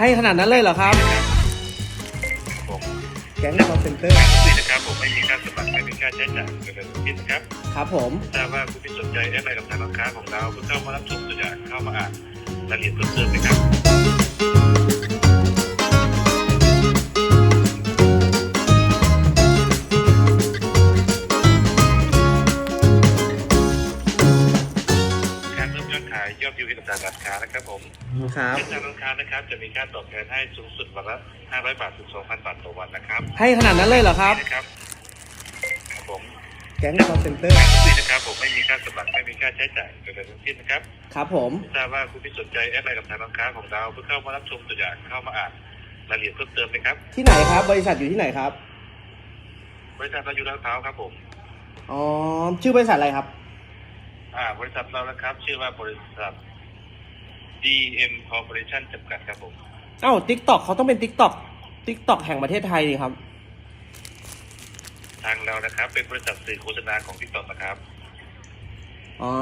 ให้ขนาดนั้นเลยเหรอครับ ผมแก๊งคอเซ็นเตอร์นี่นะครับผมไม่มีค่าสมัครไม่มีค่าใช้จ่ายเป็นแบบนี้นะครับครับผมทราบว่าคุณพี่สนใจแอดไลน์กับทางร้านค้าของเราเพื่อเข้ามารับชมตัวอย่างเข้ามาอ่านรายละเอียดเพิ่มเติมนะครับายยอดวิวให้กับทางร้านค้านะครับผมครับซึ่งทางร้านค้านะครับ จะมีค่าตอบแทนให้สูงสุดวันละ500 บาทถึง2,000 บาทต่อวันนะครับ ให้ขนาดนั้นเลยเหรอครับนี่นะครับครับผมแก๊งคอเซ็นเตอร์นี่นะครับผมไม่มีค่าสมัครไม่มีค่าใช้จ่ายเป็นแบบนี้นะครับ ครับผมทราบว่าคุณพี่สนใจแอดไลน์กับทางร้านค้าของเราเพื่อเข้ามารับชมตัวอย่างเข้ามาอ่านรายละเอียดเพิ่มเติมนะครับ ที่ไหนครับ บริษัทอยู่ที่ไหนครับ บริษัทเราอยู่ลาดพร้าวครับผม อ๋อ ชื่อบริษัทอะไรครับ อ่า บริษัทเรานะครับ ชื่อว่าบริษัท DM Corporation จำกัดครับผม เอ้าทิกตอกเขาต้องเป็นทิกตอกทิกตอกแห่งประเทศไทยนี่ครับ ทางเรานะครับ เป็นบริษัทสื่อโฆษณาของทิกตอกนะครับอ๋อ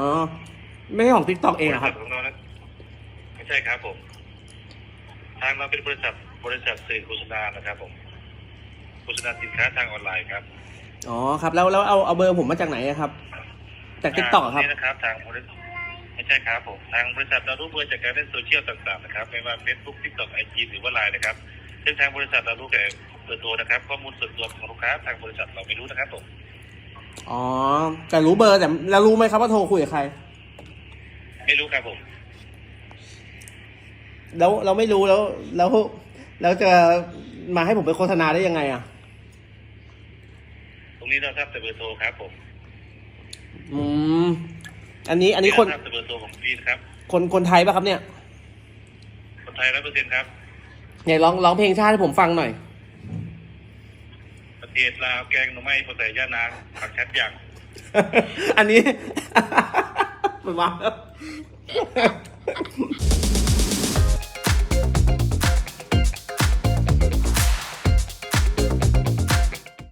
ไม่ใช่ของทิกตอกเองบเหรริอคษัรับทของเรานะไม่ใช่ครับผม ทางเราเป็นบริษัทบริษัทสื่อโฆษณานะครับผม โฆษณาสินค้าทางออนไลน์ครับ อ๋อครับ แล้วแล้วเอาเอาเบอร์ผมมาจากไหนอะครับ จากทิกตอกครับ นี่นะครับทางบริษัทไม่ใช่ครับผมทางบริษัทเรารู้เบอร์จากการเล่นโซเชียลต่างๆนะครับไม่ว่าเฟซบุ๊กทิกตอกไอจีหรือว่าไลน์นะครับซึ่งทางบริษัทเรารู้แต่เบอร์โทรนะครับข้อมูลส่วนตัวของลูกค้าทางบริษัทเราไม่รู้นะครับผมอ๋อ แต่รู้เบอร์แต่แล้วรู้ไหมครับว่าโทรคุยกับใคร ไม่รู้ครับผม แล้วเราไม่รู้แล้ว แล้วแล้วจะมาให้ผมไปโฆษณาได้ยังไงอะตรงนี้เราทราบแต่เบอร์โทรครับผม อืม อันนี้อันนี้คนเราทราบแต่เบอร์โทรของพี่นะครับ คนคนไทยปะครับเนี่ย คนไทยร้อยเปอร์เซ็นต์ครับไหนร้องร้องเพลงชาติให้ผมฟังหน่อย ประเทศลาวแกงหน่อไม้ภาษาย่านางผักชัดอย่าง อันนี้ มันว่า